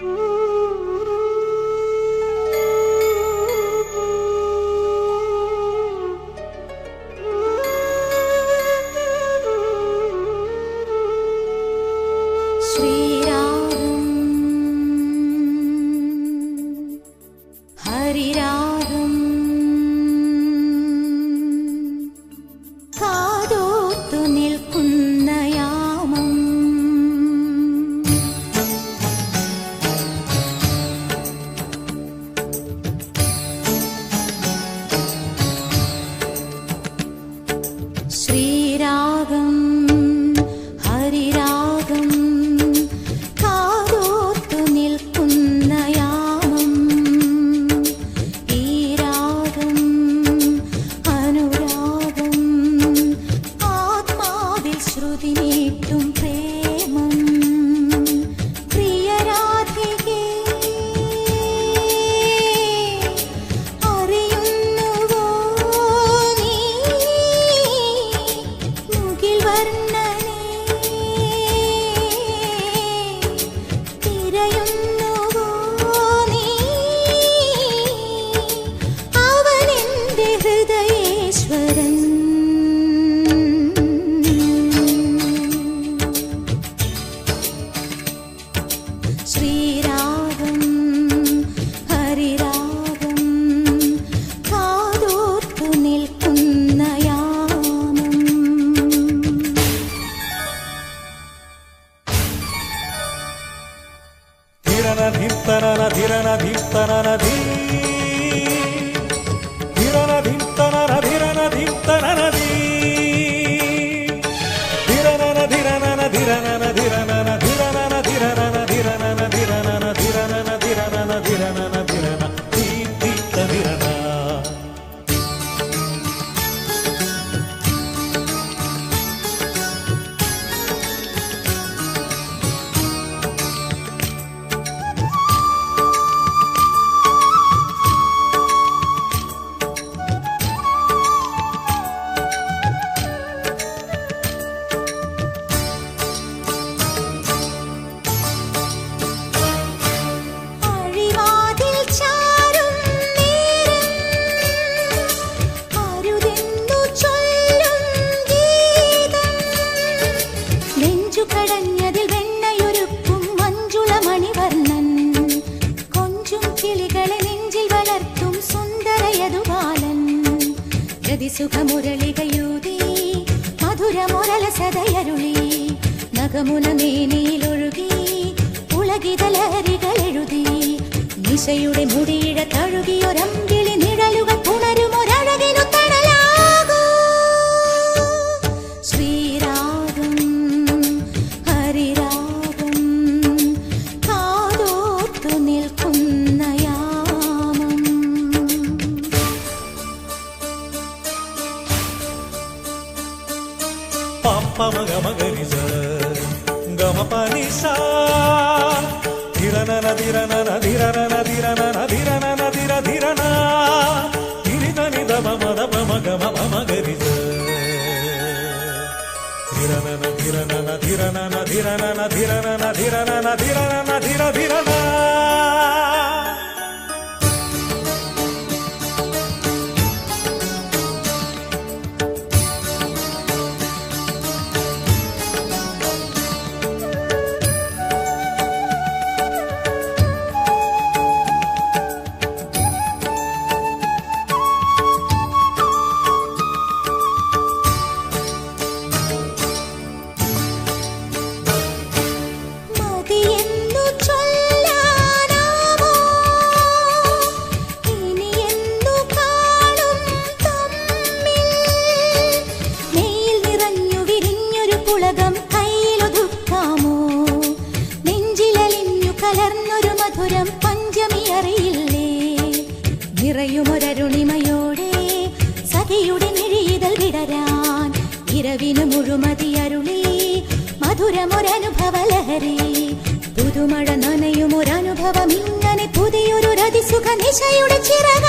mm yüreğim தனநதி திரநதிம் தனநதிரநதிம் தனநதி സുഖമുരളികയൂതി മധുരമുരല സദയരുളി നഖമുന മേനിയിലൊഴുകി ഉളകിതലഹരികൾ എഴുതി നിശയുടെ മുടിയിട തഴുകിയൊരം పనిస ధిరన ధిరన ధిరన ధిరన ధిరన ధిర ధిరన గిరిద నిద మద పమ గమ పమ గరిజ ధిరన ధిరన ధిరన ధిరన ధిరన ధిరన ధిరన ధిర ధిరన നിറയുമൊരരുണിമയോടെ സതിയുടെ മിഴിയിതൾ വിടരാൻ ഇരവിന് മുഴുമതി അരുളി. മധുരമൊരനുഭവ ലഹരി പുതുമഴ നനയുമൊരനുഭവം ഇങ്ങനെ പുതിയൊരു രതിസുഖ നിശയുടെ ചിറകായി